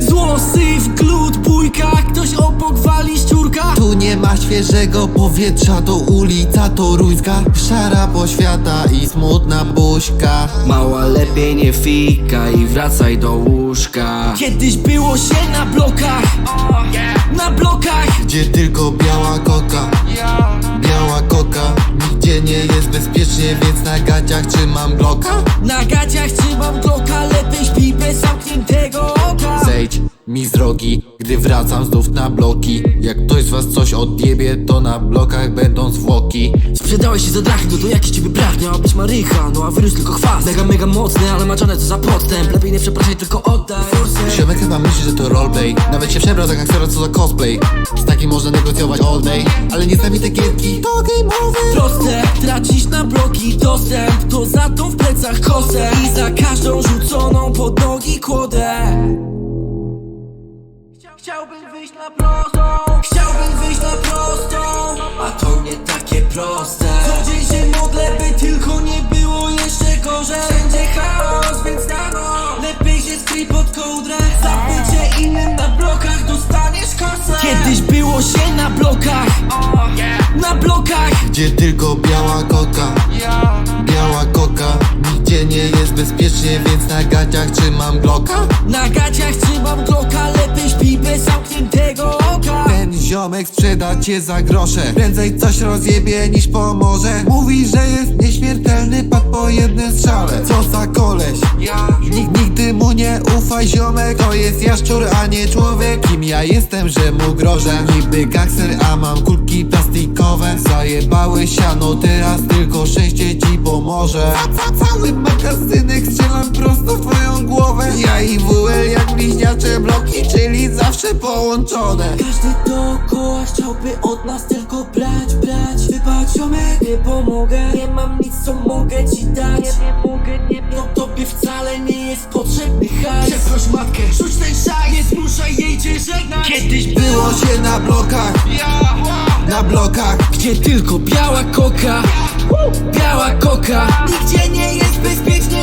Złosy w glut, bójka, ktoś obok wali ściurka Tu nie ma świeżego powietrza, to ulica toruńska. Szara poświata i smutna buźka. Mała lepiej nie fika i wracaj do łóżka. Kiedyś było się na blokach, na blokach. Gdzie tylko biała koka, biała koka. Nigdzie nie jest bezpiecznie, więc na gaciach trzymam bloka. Na gaciach trzymam bloka, lepiej śpi bez zamkniętego mi z drogi, gdy wracam znów na bloki. Jak ktoś z was coś odjebie, to na blokach będą zwłoki. Sprzedałeś się za drachy, to jakiś ciebie brak Miała być marycha, no a wyrósł tylko chwast. Mega, mega mocny, ale maczone to za podstęp Lepiej nie przepraszaj, tylko oddaj. Ziomek chyba myśli, że to roleplay. Nawet się przebrał za gangstera, co za cosplay. Z takim można negocjować all day. Ale nie znamy te gierki, to game over Proste, tracisz na bloki dostęp. To za tą w plecach kosę. I za każdą rzuconą pod nogi kłodę Chciałbym wyjść na prostą. Chciałbym wyjść na prostą. A to nie takie proste. Co dzień się modlę, by tylko nie było jeszcze gorzej. Wszędzie chaos, więc na noc. Lepiej się skryj pod kołdrę. Za bycie innym na blokach dostaniesz kosę. Kiedyś było się na blokach. Na blokach. Gdzie tylko biała koka. Biała koka. Nigdzie nie jest bezpiecznie, więc na gaciach trzymam bloka. Na gaciach trzymam kloka, ziomek sprzeda cię za grosze. Prędzej coś rozjebie niż pomoże. Mówi, że jest nieśmiertelny, padł po jednym strzale. Co za koleś? Nig, Nigdy mu nie ufaj ziomek. To jest jaszczur, a nie człowiek. Kim ja jestem, że mu grożę? Niby gangster, a mam kulki plastikowe. Zajebały siano, teraz tylko szczęście ci pomoże. Ca- ca- Cały magazynek strzelam prosto w twoją głowę. Ja i WL zawsze połączone. Każdy dookoła chciałby od nas tylko brać, brać. Wybacz ziomek, nie pomogę. Nie mam nic co mogę ci dać. Nie, nie mogę, nie No tobie wcale nie jest potrzebny hajs. Przeproś matkę, rzuć ten szaj Nie zmuszaj jej cię żegnać. Kiedyś Było się na blokach. Na blokach Gdzie tylko biała koka. Biała koka. Nigdzie nie jest bezpiecznie,